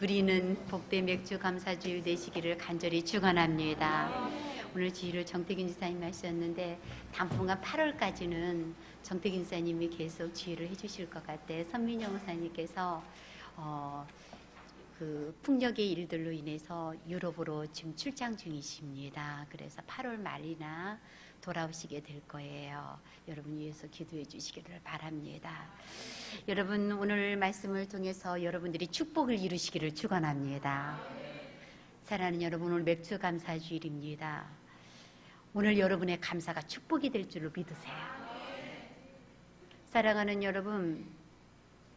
누리는 복대 맥주 감사주일 되시기를 간절히 축원합니다. 오늘 주일을 정태균 지사님 하셨는데 당분간 8월까지는 정태균 지사님이 계속 주일을 해주실 것 같아. 선민영 의사님께서 어, 그 풍력의 일들로 인해서 유럽으로 지금 출장 중이십니다. 그래서 8월 말이나 돌아오시게 될 거예요. 여러분 위해서 기도해 주시기를 바랍니다. 여러분 오늘 말씀을 통해서 여러분들이 축복을 이루시기를 축원합니다. 사랑하는 여러분 오늘 맥주 감사 주일입니다. 오늘 여러분의 감사가 축복이 될 줄로 믿으세요. 사랑하는 여러분,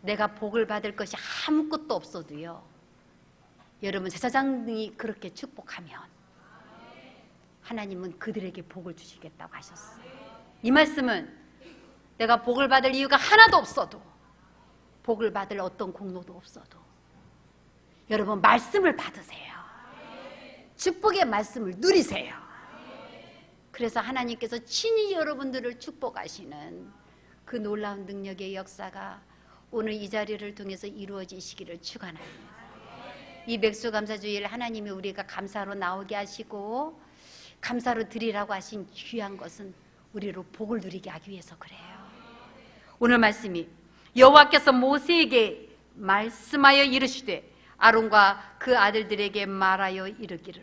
내가 복을 받을 것이 아무것도 없어도요. 여러분 제사장이 그렇게 축복하면 하나님은 그들에게 복을 주시겠다고 하셨어요. 이 말씀은 내가 복을 받을 이유가 하나도 없어도 복을 받을 어떤 공로도 없어도 여러분 말씀을 받으세요. 축복의 말씀을 누리세요. 그래서 하나님께서 친히 여러분들을 축복하시는 그 놀라운 능력의 역사가 오늘 이 자리를 통해서 이루어지시기를 축원합니다. 이 백수 감사주일 하나님이 우리가 감사로 나오게 하시고 감사로 드리라고 하신 귀한 것은 우리로 복을 누리게 하기 위해서 그래요. 오늘 말씀이 여호와께서 모세에게 말씀하여 이르시되 아론과 그 아들들에게 말하여 이르기를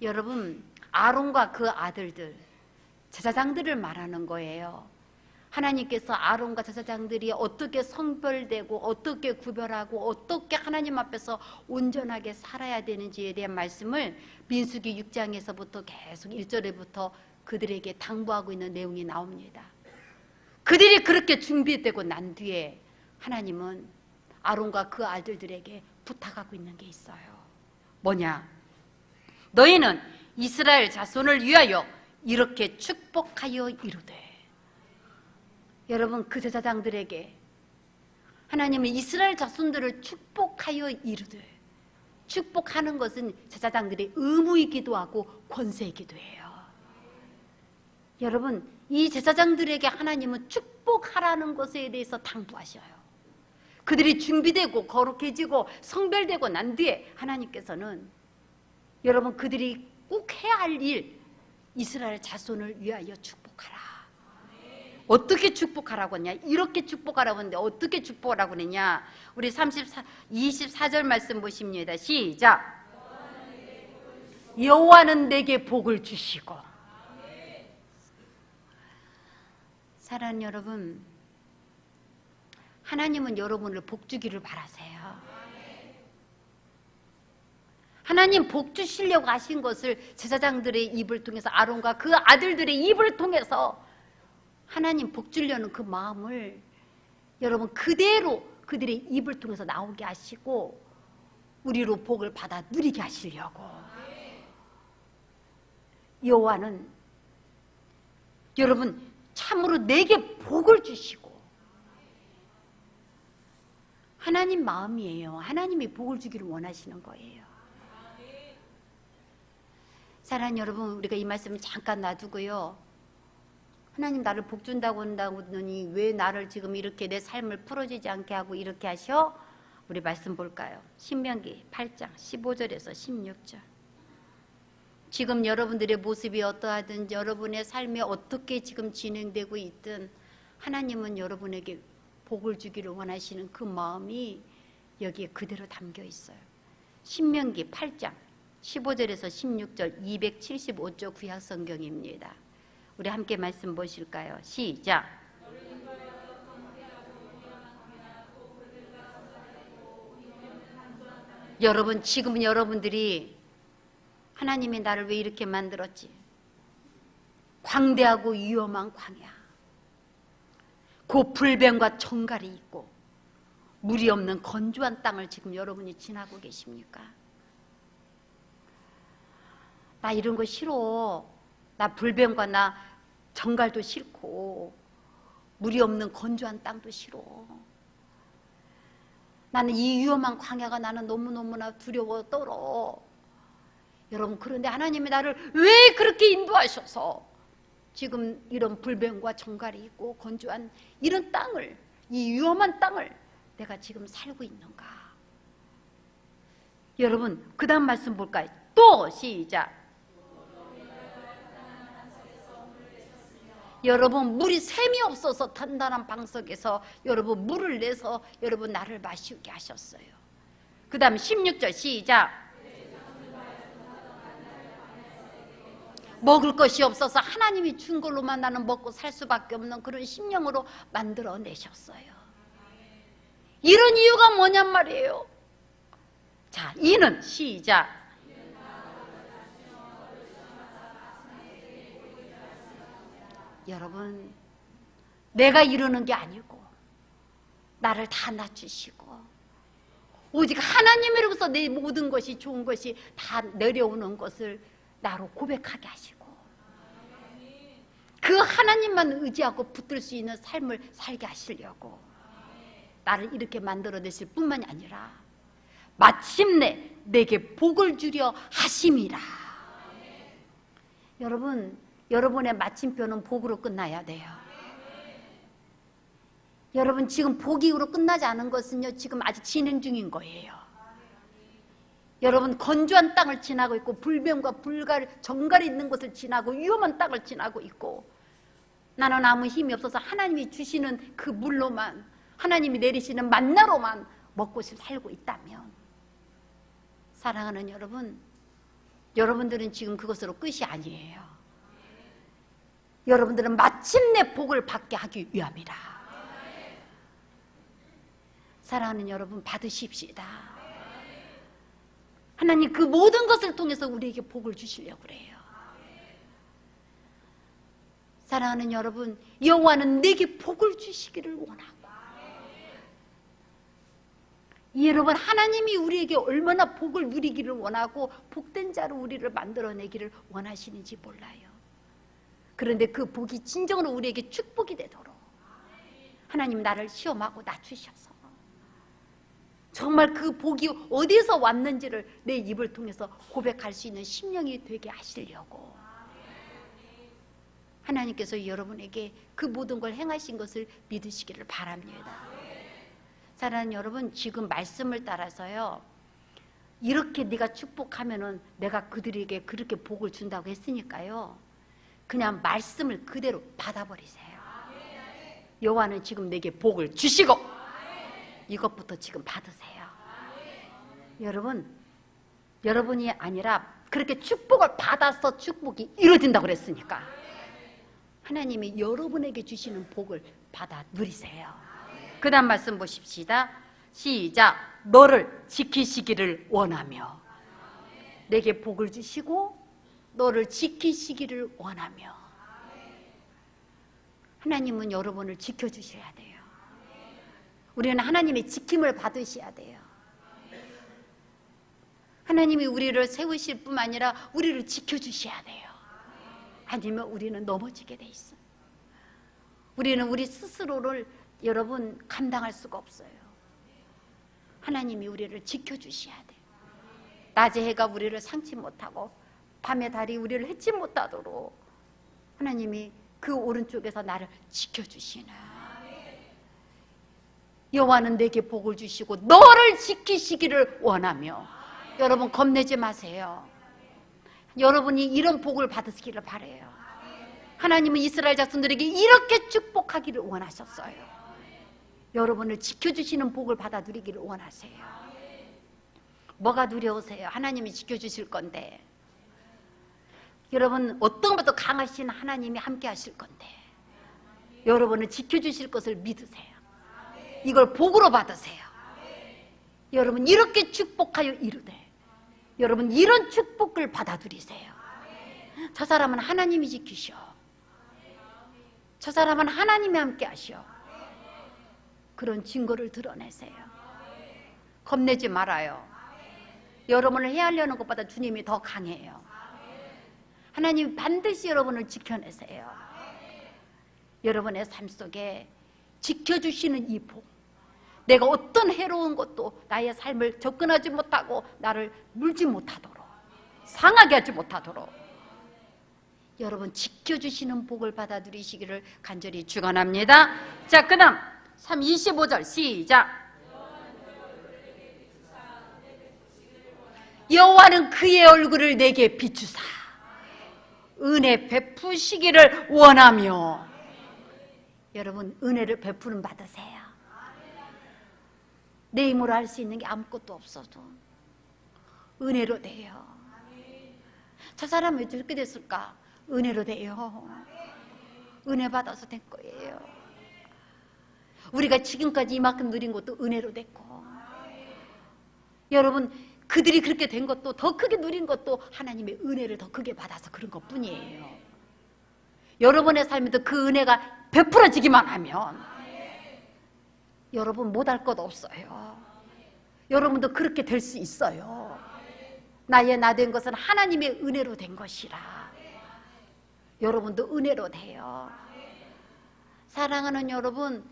여러분 아론과 그 아들들 제사장들을 말하는 거예요. 하나님께서 아론과 제사장들이 어떻게 성별되고 어떻게 구별하고 어떻게 하나님 앞에서 온전하게 살아야 되는지에 대한 말씀을 민수기 6장에서부터 계속 1절에부터 그들에게 당부하고 있는 내용이 나옵니다. 그들이 그렇게 준비되고 난 뒤에 하나님은 아론과 그 아들들에게 부탁하고 있는 게 있어요. 뭐냐? 너희는 이스라엘 자손을 위하여 이렇게 축복하여 이르되 여러분 그 제사장들에게 하나님은 이스라엘 자손들을 축복하여 이르되 축복하는 것은 제사장들의 의무이기도 하고 권세이기도 해요. 여러분 이 제사장들에게 하나님은 축복하라는 것에 대해서 당부하셔요. 그들이 준비되고 거룩해지고 성별되고 난 뒤에 하나님께서는 여러분 그들이 꼭 해야 할 일 이스라엘 자손을 위하여 축복하라. 어떻게 축복하라고 했냐? 이렇게 축복하라고 했는데 어떻게 축복하라고 했냐? 우리 34, 24절 말씀 보십니다. 시작. 여호와는 내게 복을 주시고 사랑하는 여러분 하나님은 여러분을 복 주기를 바라세요. 하나님 복 주시려고 하신 것을 제사장들의 입을 통해서 아론과 그 아들들의 입을 통해서 하나님 복 주려는 그 마음을 여러분 그대로 그들의 입을 통해서 나오게 하시고 우리로 복을 받아 누리게 하시려고 여호와는 여러분 참으로 내게 복을 주시고 하나님 마음이에요. 하나님이 복을 주기를 원하시는 거예요. 사랑하는 여러분, 우리가 이 말씀을 잠깐 놔두고요. 하나님 나를 복 준다고 한다더니 왜 나를 지금 이렇게 내 삶을 풀어지지 않게 하고 이렇게 하셔? 우리 말씀 볼까요? 신명기 8장 15절에서 16절. 지금 여러분들의 모습이 어떠하든 여러분의 삶이 어떻게 지금 진행되고 있든 하나님은 여러분에게 복을 주기를 원하시는 그 마음이 여기에 그대로 담겨 있어요. 신명기 8장 15절에서 16절 275조 구약 성경입니다. 우리 함께 말씀 보실까요? 시작. 여러분 지금 여러분들이 하나님이 나를 왜 이렇게 만들었지? 광대하고 위험한 광야. 그 불뱀과 정갈이 있고 물이 없는 건조한 땅을 지금 여러분이 지나고 계십니까? 나 이런 거 싫어. 나 불뱀과 나 정갈도 싫고 물이 없는 건조한 땅도 싫어. 나는 이 위험한 광야가 나는 너무너무나 두려워 떨어. 여러분 그런데 하나님이 나를 왜 그렇게 인도하셔서 지금 이런 불뱀과 정갈이 있고 건조한 이런 땅을 이 위험한 땅을 내가 지금 살고 있는가? 여러분 그 다음 말씀 볼까요? 또 시작 여러분 물이 샘이 없어서 단단한 방석에서 여러분 물을 내서 여러분 나를 마시게 하셨어요. 그 다음 16절 시작. 먹을 것이 없어서 하나님이 준 걸로만 나는 먹고 살 수밖에 없는 그런 심령으로 만들어 내셨어요. 이런 이유가 뭐냔 말이에요? 자 이는 시작 여러분 내가 이루는 게 아니고 나를 다 낮추시고 오직 하나님으로부터 내 모든 것이 좋은 것이 다 내려오는 것을 나로 고백하게 하시고 그 하나님만 의지하고 붙들 수 있는 삶을 살게 하시려고 나를 이렇게 만들어 내실 뿐만이 아니라 마침내 내게 복을 주려 하심이라. 여러분 여러분의 마침표는 복으로 끝나야 돼요. 여러분 지금 복이로 끝나지 않은 것은요 지금 아직 진행 중인 거예요. 여러분 건조한 땅을 지나고 있고 불뱀과 불갈 정갈이 있는 곳을 지나고 위험한 땅을 지나고 있고 나는 아무 힘이 없어서 하나님이 주시는 그 물로만 하나님이 내리시는 만나로만 먹고 살고 있다면 사랑하는 여러분 여러분들은 지금 그것으로 끝이 아니에요 여러분들은 마침내 복을 받게 하기 위함이라 사랑하는 여러분 받으십시다 하나님 그 모든 것을 통해서 우리에게 복을 주시려고 그래요. 사랑하는 여러분, 여호와는 내게 복을 주시기를 원하고. 여러분, 하나님이 우리에게 얼마나 복을 누리기를 원하고 복된 자로 우리를 만들어내기를 원하시는지 몰라요. 그런데 그 복이 진정으로 우리에게 축복이 되도록 하나님 나를 시험하고 낮추셔서 정말 그 복이 어디서 왔는지를 내 입을 통해서 고백할 수 있는 심령이 되게 하시려고 하나님께서 여러분에게 그 모든 걸 행하신 것을 믿으시기를 바랍니다. 사랑하는 여러분 지금 말씀을 따라서요 이렇게 네가 축복하면은 내가 그들에게 그렇게 복을 준다고 했으니까요 그냥 말씀을 그대로 받아버리세요. 여호와는 지금 내게 복을 주시고 이것부터 지금 받으세요. 여러분, 여러분이 아니라 그렇게 축복을 받아서 축복이 이루어진다고 그랬으니까 하나님이 여러분에게 주시는 복을 받아 누리세요. 그 다음 말씀 보십시다. 시작. 너를 지키시기를 원하며 내게 복을 주시고 너를 지키시기를 원하며 하나님은 여러분을 지켜주셔야 돼요. 우리는 하나님의 지킴을 받으셔야 돼요. 하나님이 우리를 세우실 뿐 아니라 우리를 지켜주셔야 돼요. 아니면 우리는 넘어지게 돼 있어. 우리는 우리 스스로를 여러분 감당할 수가 없어요. 하나님이 우리를 지켜주셔야 돼요. 낮에 해가 우리를 상치 못하고 밤에 달이 우리를 해치 못하도록 하나님이 그 오른쪽에서 나를 지켜주시는 여호와는 내게 복을 주시고 너를 지키시기를 원하며 여러분 겁내지 마세요. 여러분이 이런 복을 받으시기를 바래요. 하나님은 이스라엘 자손들에게 이렇게 축복하기를 원하셨어요. 여러분을 지켜주시는 복을 받아 누리기를 원하세요. 뭐가 두려우세요? 하나님이 지켜주실 건데. 여러분 어떤 것도 강하신 하나님이 함께 하실 건데. 여러분을 지켜주실 것을 믿으세요. 이걸 복으로 받으세요. 여러분 이렇게 축복하여 이르되 여러분 이런 축복을 받아들이세요. 저 사람은 하나님이 지키셔. 저 사람은 하나님이 함께 하셔. 그런 증거를 드러내세요. 겁내지 말아요. 여러분을 헤아려는 것보다 주님이 더 강해요. 하나님 반드시 여러분을 지켜내세요. 여러분의 삶 속에 지켜주시는 이 복. 내가 어떤 해로운 것도 나의 삶을 접근하지 못하고 나를 물지 못하도록 상하게 하지 못하도록 여러분 지켜주시는 복을 받아 들이시기를 간절히 축원합니다. 자, 그 다음 3 25절 시작. 여호와는 그의 얼굴을 내게 비추사 은혜 베푸시기를 원하며 여러분 은혜를 베푸는 받으세요. 내 힘으로 할 수 있는 게 아무것도 없어도 은혜로 돼요. 저 사람은 왜 저렇게 됐을까? 은혜로 돼요. 은혜 받아서 된 거예요. 우리가 지금까지 이만큼 누린 것도 은혜로 됐고 여러분 그들이 그렇게 된 것도 더 크게 누린 것도 하나님의 은혜를 더 크게 받아서 그런 것 뿐이에요. 여러분의 삶에도 그 은혜가 베풀어지기만 하면 여러분 못할 것 없어요. 여러분도 그렇게 될 수 있어요. 나의 나 된 것은 하나님의 은혜로 된 것이라. 여러분도 은혜로 돼요. 사랑하는 여러분,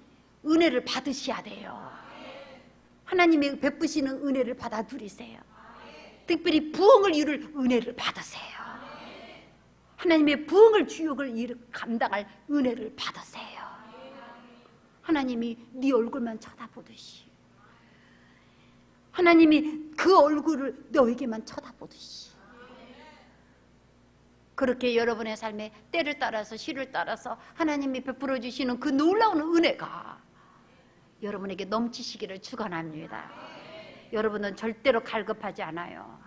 은혜를 받으셔야 돼요. 하나님이 베푸시는 은혜를 받아 누리세요. 특별히 부흥을 이룰 은혜를 받으세요. 하나님의 부흥을 주역을 감당할 은혜를 받으세요. 하나님이 네 얼굴만 쳐다보듯이 하나님이 그 얼굴을 너에게만 쳐다보듯이 그렇게 여러분의 삶에 때를 따라서 시를 따라서 하나님이 베풀어 주시는 그 놀라운 은혜가 여러분에게 넘치시기를 축원합니다. 여러분은 절대로 갈급하지 않아요.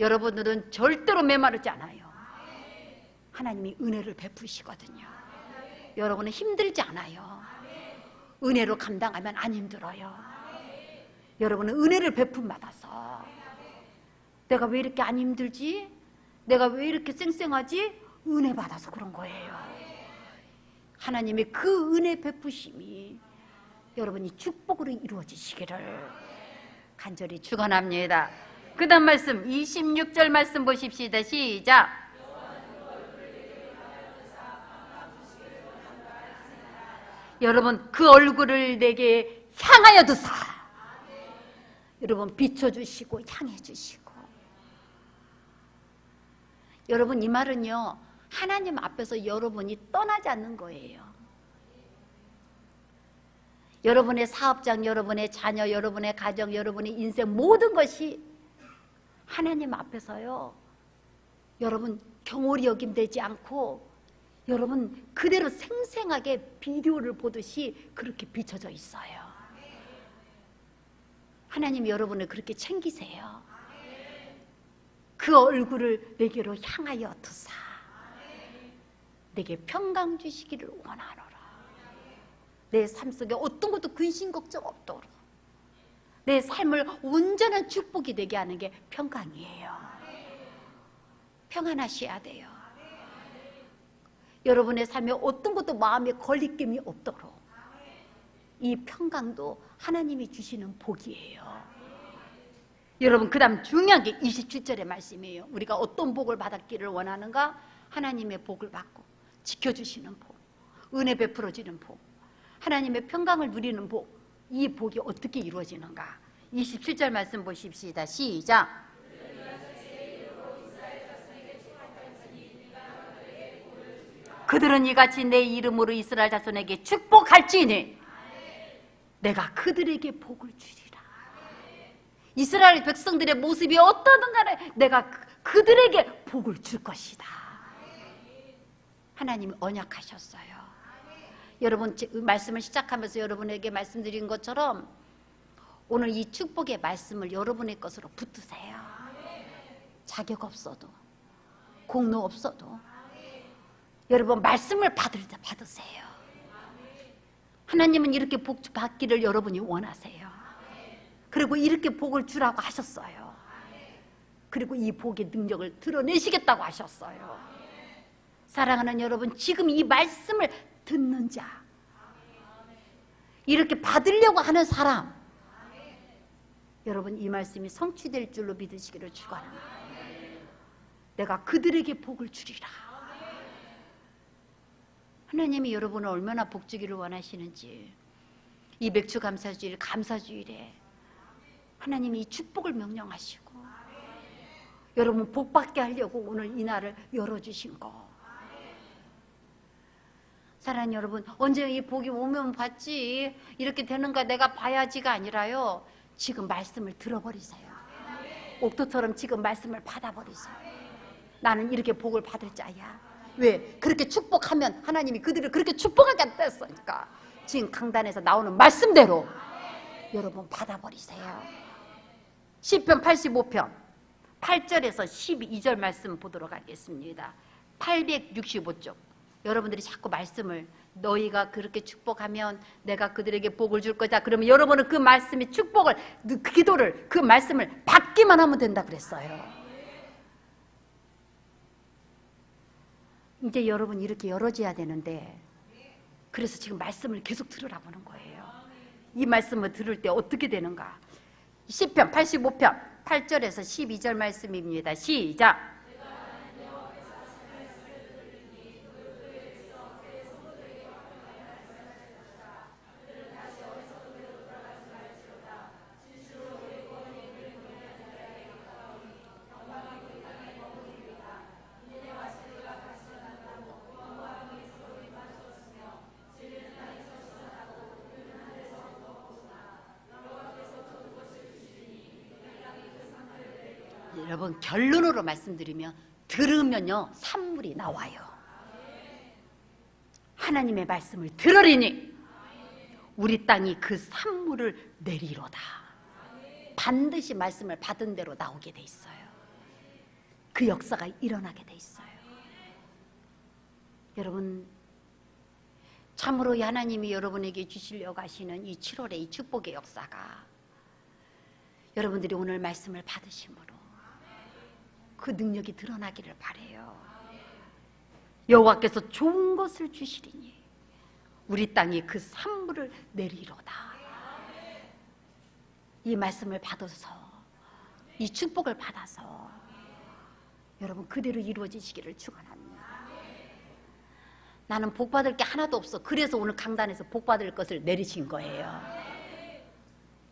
여러분들은 절대로 메마르지 않아요. 하나님이 은혜를 베푸시거든요. 여러분은 힘들지 않아요. 은혜로 감당하면 안 힘들어요. 여러분은 은혜를 베품 받아서 내가 왜 이렇게 안 힘들지? 내가 왜 이렇게 쌩쌩하지? 은혜 받아서 그런 거예요. 하나님의 그 은혜 베푸심이 여러분이 축복으로 이루어지시기를 간절히 축원합니다. 그다음 말씀 26절 말씀 보십시다. 시작. 여러분 그 얼굴을 내게 향하여 두사. 여러분 비춰 주시고 향해 주시고. 여러분 이 말은요 하나님 앞에서 여러분이 떠나지 않는 거예요. 여러분의 사업장, 여러분의 자녀, 여러분의 가정, 여러분의 인생 모든 것이 하나님 앞에서요. 여러분 경홀이 여김되지 않고 여러분 그대로 생생하게 비디오를 보듯이 그렇게 비춰져 있어요. 하나님 여러분을 그렇게 챙기세요. 그 얼굴을 내게로 향하여 두사 내게 평강 주시기를 원하노라. 내 삶 속에 어떤 것도 근심 걱정 없도록 내 삶을 온전한 축복이 되게 하는 게 평강이에요. 평안하셔야 돼요. 여러분의 삶에 어떤 것도 마음에 걸리낌이 없도록 이 평강도 하나님이 주시는 복이에요. 여러분 그다음 중요한 게 27절의 말씀이에요. 우리가 어떤 복을 받았기를 원하는가? 하나님의 복을 받고 지켜주시는 복, 은혜 베풀어지는 복, 하나님의 평강을 누리는 복. 이 복이 어떻게 이루어지는가? 27절 말씀 보십시다. 시작. 그들은 이같이 내 이름으로 이스라엘 자손에게 축복할지니 내가 그들에게 복을 주리라. 이스라엘 백성들의 모습이 어떠든 간에 내가 그- 그들에게 복을 줄 것이다. 하나님이 언약하셨어요. 여러분 제- 말씀을 시작하면서 여러분에게 말씀드린 것처럼 오늘 이 축복의 말씀을 여러분의 것으로 붙드세요. 자격 없어도 공로 없어도 여러분 말씀을 받을 때 받으세요. 하나님은 이렇게 복 받기를 여러분이 원하세요. 그리고 이렇게 복을 주라고 하셨어요. 그리고 이 복의 능력을 드러내시겠다고 하셨어요. 사랑하는 여러분, 지금 이 말씀을 듣는 자, 이렇게 받으려고 하는 사람, 여러분 이 말씀이 성취될 줄로 믿으시기를 축원합니다. 내가 그들에게 복을 주리라. 하나님이 여러분을 얼마나 복 주기를 원하시는지 이 맥주 감사주일 감사주일에 하나님이 이 축복을 명령하시고 여러분 복 받게 하려고 오늘 이 날을 열어 주신 거. 사랑하는 여러분 언제 이 복이 오면 받지 이렇게 되는가 내가 봐야지가 아니라요 지금 말씀을 들어버리세요 옥토처럼 지금 말씀을 받아버리세요. 나는 이렇게 복을 받을 자야. 왜? 그렇게 축복하면 하나님이 그들을 그렇게 축복하게 됐으니까 지금 강단에서 나오는 말씀대로 여러분 받아버리세요. 시편 85편 8절에서 12절 말씀 보도록 하겠습니다. 865쪽. 여러분들이 자꾸 말씀을 너희가 그렇게 축복하면 내가 그들에게 복을 줄 거다. 그러면 여러분은 그 말씀의 축복을 그 기도를 그 말씀을 받기만 하면 된다 그랬어요. 이제 여러분 이렇게 열어줘야 되는데 그래서 지금 말씀을 계속 들으라고 하는 거예요. 이 말씀을 들을 때 어떻게 되는가? 시편 85편 8절에서 12절 말씀입니다. 시작. 여러분 결론으로 말씀드리면 들으면요 산물이 나와요. 하나님의 말씀을 들으리니 우리 땅이 그 산물을 내리로다. 반드시 말씀을 받은 대로 나오게 돼 있어요. 그 역사가 일어나게 돼 있어요. 여러분 참으로 이 하나님이 여러분에게 주시려고 하시는 이 7월의 이 축복의 역사가 여러분들이 오늘 말씀을 받으심으로 그 능력이 드러나기를 바래요. 여호와께서 좋은 것을 주시리니 우리 땅이 그 산물을 내리로다. 이 말씀을 받아서 이 축복을 받아서 여러분 그대로 이루어지시기를 축원합니다. 나는 복 받을 게 하나도 없어. 그래서 오늘 강단에서 복 받을 것을 내리신 거예요.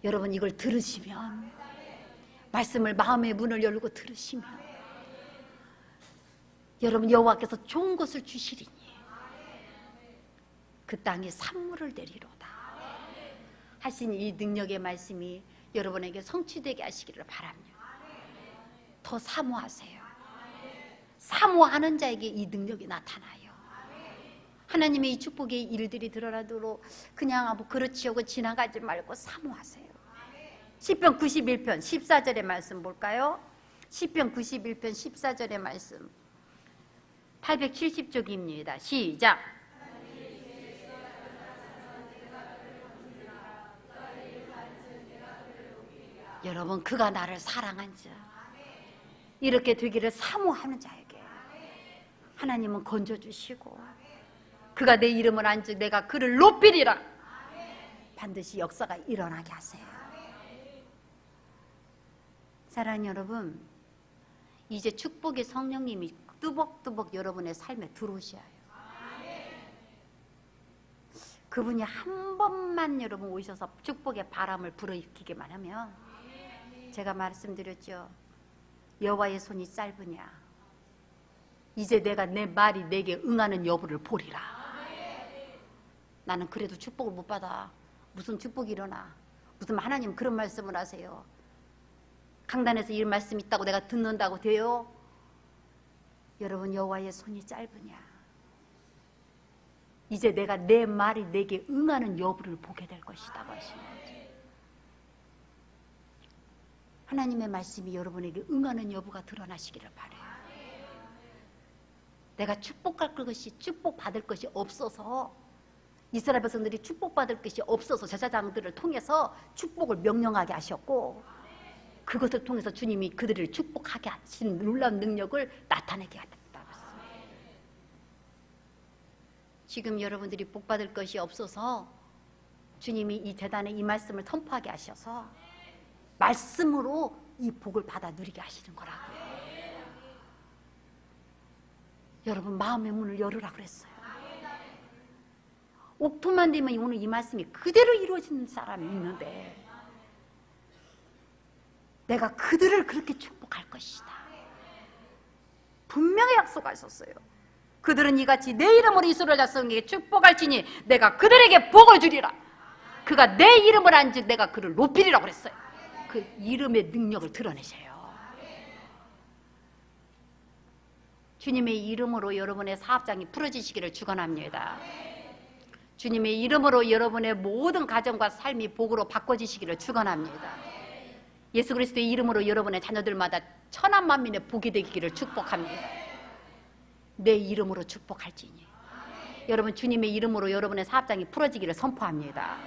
여러분 이걸 들으시면 말씀을 마음의 문을 열고 들으시면 여러분 여호와께서 좋은 것을 주시리니 그 땅에 산물을 내리로다 하신 이 능력의 말씀이 여러분에게 성취되게 하시기를 바랍니다. 더 사모하세요. 사모하는 자에게 이 능력이 나타나요. 하나님의 이 축복의 일들이 드러나도록 그냥 뭐 그렇지 하고 지나가지 말고 사모하세요. 시편 91편 14절의 말씀 볼까요? 시편 91편 14절의 말씀. 870쪽입니다. 시작. 여러분 그가 나를 사랑한 자 이렇게 되기를 사모하는 자에게 하나님은 건져 주시고 그가 내 이름을 안즉 내가 그를 높이리라 반드시 역사가 일어나게 하세요. 사랑하는 여러분 이제 축복의 성령님이 뚜벅뚜벅 여러분의 삶에 들어오셔야 해요. 그분이 한 번만 여러분 오셔서 축복의 바람을 불어일으키기만 하면 제가 말씀드렸죠. 여호와의 손이 짧으냐. 이제 내가 내 말이 내게 응하는 여부를 보리라. 나는 그래도 축복을 못 받아. 무슨 축복이 일어나. 무슨 하나님 그런 말씀을 하세요. 강단에서 이 말씀 있다고 내가 듣는다고 돼요? 여러분 여호와의 손이 짧으냐? 이제 내가 내 말이 내게 응하는 여부를 보게 될 것이다 하시는 거죠. 하나님의 말씀이 여러분에게 응하는 여부가 드러나시기를 바래요. 내가 축복할 것이 축복 받을 것이 없어서 이스라엘 백성들이 축복 받을 것이 없어서 제사장들을 통해서 축복을 명령하게 하셨고 그것을 통해서 주님이 그들을 축복하게 하신 놀라운 능력을 나타내게 했습니다. 지금 여러분들이 복 받을 것이 없어서 주님이 이 재단에 이 말씀을 선포하게 하셔서 말씀으로 이 복을 받아 누리게 하시는 거라고요. 여러분 마음의 문을 열으라 그랬어요. 옥토만 되면 오늘 이 말씀이 그대로 이루어지는 사람이 있는데 내가 그들을 그렇게 축복할 것이다. 분명히 약속하셨어요. 그들은 이같이 내 이름으로 이스라엘 자손에게 축복할지니 내가 그들에게 복을 주리라. 그가 내 이름을 안즉 내가 그를 높이리라 그랬어요. 그 이름의 능력을 드러내세요. 주님의 이름으로 여러분의 사업장이 풀어지시기를 축원합니다. 주님의 이름으로 여러분의 모든 가정과 삶이 복으로 바꿔지시기를 축원합니다. 예수 그리스도의 이름으로 여러분의 자녀들마다 천한 만민의 복이 되기를 축복합니다. 내 이름으로 축복할지니. 여러분 주님의 이름으로 여러분의 사업장이 풀어지기를 선포합니다.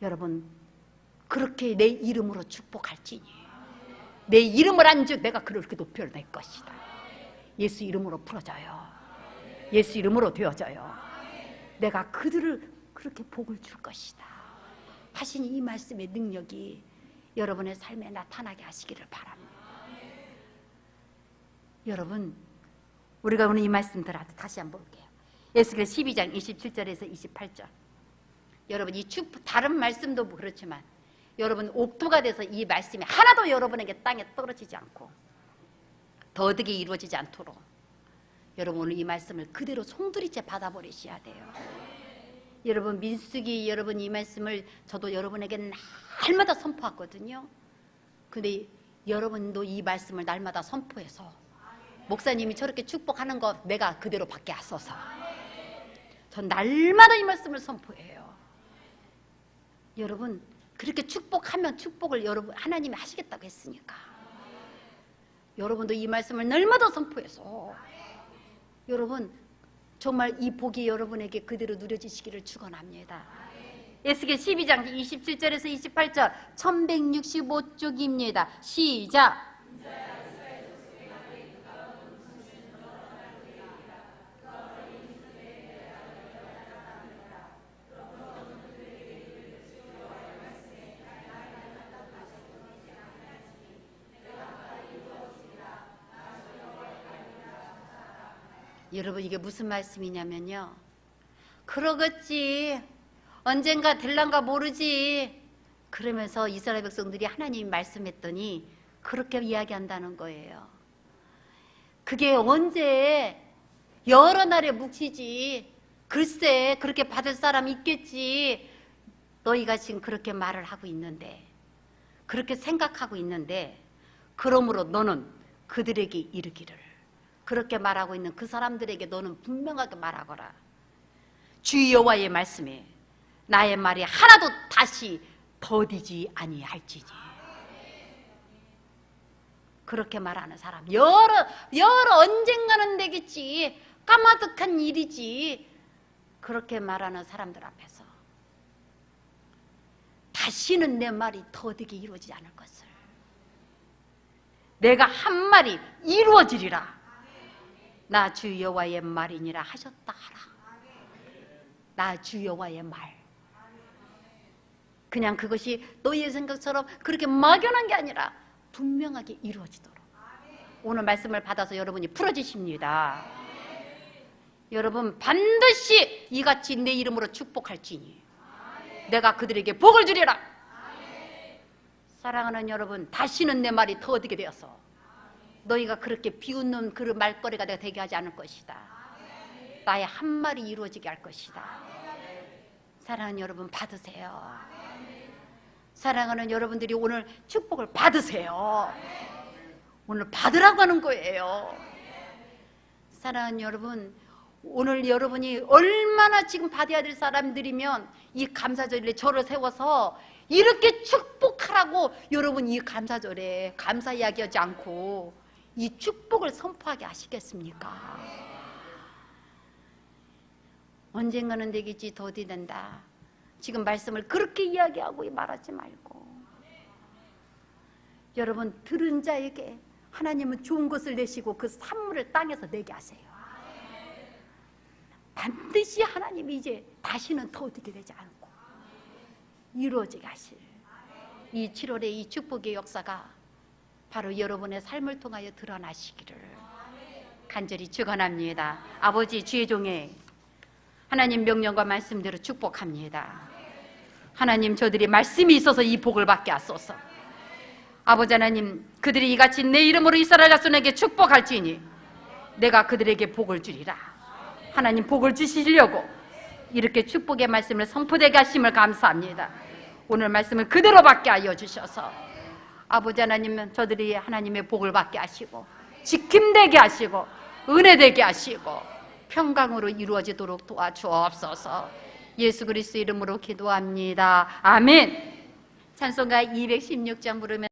여러분 그렇게 내 이름으로 축복할지니. 내 이름을 안즉 내가 그렇게 높여낼 것이다. 예수 이름으로 풀어져요. 예수 이름으로 되어져요. 내가 그들을 그렇게 복을 줄 것이다. 하신 이 말씀의 능력이 여러분의 삶에 나타나게 하시기를 바랍니다. 여러분, 우리가 오늘 이 말씀들 다시 한번 볼게요. 예수께서 12장 27절에서 28절. 여러분 이 축복 다른 말씀도 뭐 그렇지만 여러분 옥토가 돼서 이 말씀이 하나도 여러분에게 땅에 떨어지지 않고 더득이 이루어지지 않도록 여러분 오늘 이 말씀을 그대로 송두리째 받아버리셔야 돼요. 여러분 민숙이 여러분 이 말씀을 저도 여러분에게 날마다 선포하거든요. 근데 여러분도 이 말씀을 날마다 선포해서 목사님이 저렇게 축복하는 거 내가 그대로 받게 하소서. 전 날마다 이 말씀을 선포해요. 여러분 그렇게 축복하면 축복을 여러분 하나님이 하시겠다고 했으니까. 여러분도 이 말씀을 날마다 선포해서 여러분 정말 이 복이 여러분에게 그대로 누려지시기를 축원합니다. 에스겔 12장 27절에서 28절 1165쪽입니다. 시작. 여러분 이게 무슨 말씀이냐면요. 그러겠지. 언젠가 될란가 모르지. 그러면서 이스라엘 백성들이 하나님이 말씀했더니 그렇게 이야기한다는 거예요. 그게 언제 여러 날에 묵히지. 글쎄 그렇게 받을 사람 있겠지. 너희가 지금 그렇게 말을 하고 있는데 그렇게 생각하고 있는데 그러므로 너는 그들에게 이르기를 그렇게 말하고 있는 그 사람들에게 너는 분명하게 말하거라. 주 여호와의 말씀에 나의 말이 하나도 다시 더디지 아니할지니. 그렇게 말하는 사람 여러 여러 언젠가는 되겠지 까마득한 일이지 그렇게 말하는 사람들 앞에서 다시는 내 말이 더디게 이루어지지 않을 것을 내가 한 말이 이루어지리라 나 주 여호와의 말이니라 하셨다 하라. 나 주 여호와의 말. 그냥 그것이 너희의 생각처럼 그렇게 막연한 게 아니라 분명하게 이루어지도록. 오늘 말씀을 받아서 여러분이 풀어지십니다. 여러분 반드시 이같이 내 이름으로 축복할지니 내가 그들에게 복을 주리라. 사랑하는 여러분, 다시는 내 말이 더 어디게 되어서 너희가 그렇게 비웃는 그 말거리가 내가 되게 하지 않을 것이다. 나의 한 말이 이루어지게 할 것이다. 사랑하는 여러분 받으세요. 사랑하는 여러분들이 오늘 축복을 받으세요. 오늘 받으라고 하는 거예요. 사랑하는 여러분, 오늘 여러분이 얼마나 지금 받아야 될 사람들이면 이 감사절에 저를 세워서 이렇게 축복하라고 여러분 이 감사절에 감사 이야기하지 않고 이 축복을 선포하게 하시겠습니까? 언젠가는 되겠지 더디 된다. 지금 말씀을 그렇게 이야기하고 말하지 말고 여러분 들은 자에게 하나님은 좋은 것을 내시고 그 산물을 땅에서 내게 하세요. 반드시 하나님이 이제 다시는 더디게 되지 않고 이루어지게 하실 이 7월의 이 축복의 역사가 바로 여러분의 삶을 통하여 드러나시기를 간절히 축원합니다. 아버지 주의 종에 하나님 명령과 말씀대로 축복합니다. 하나님 저들이 말씀이 있어서 이 복을 받게 하소서. 아버지 하나님 그들이 이같이 내 이름으로 이스라엘 자손에게 축복할지니 내가 그들에게 복을 주리라. 하나님 복을 주시려고 이렇게 축복의 말씀을 선포되게 하심을 감사합니다. 오늘 말씀을 그대로 받게 하여 주셔서 아버지 하나님 저들이 하나님의 복을 받게 하시고 지킴되게 하시고 은혜되게 하시고 평강으로 이루어지도록 도와주옵소서. 예수 그리스도 이름으로 기도합니다. 아멘. 찬송가 216장 부르면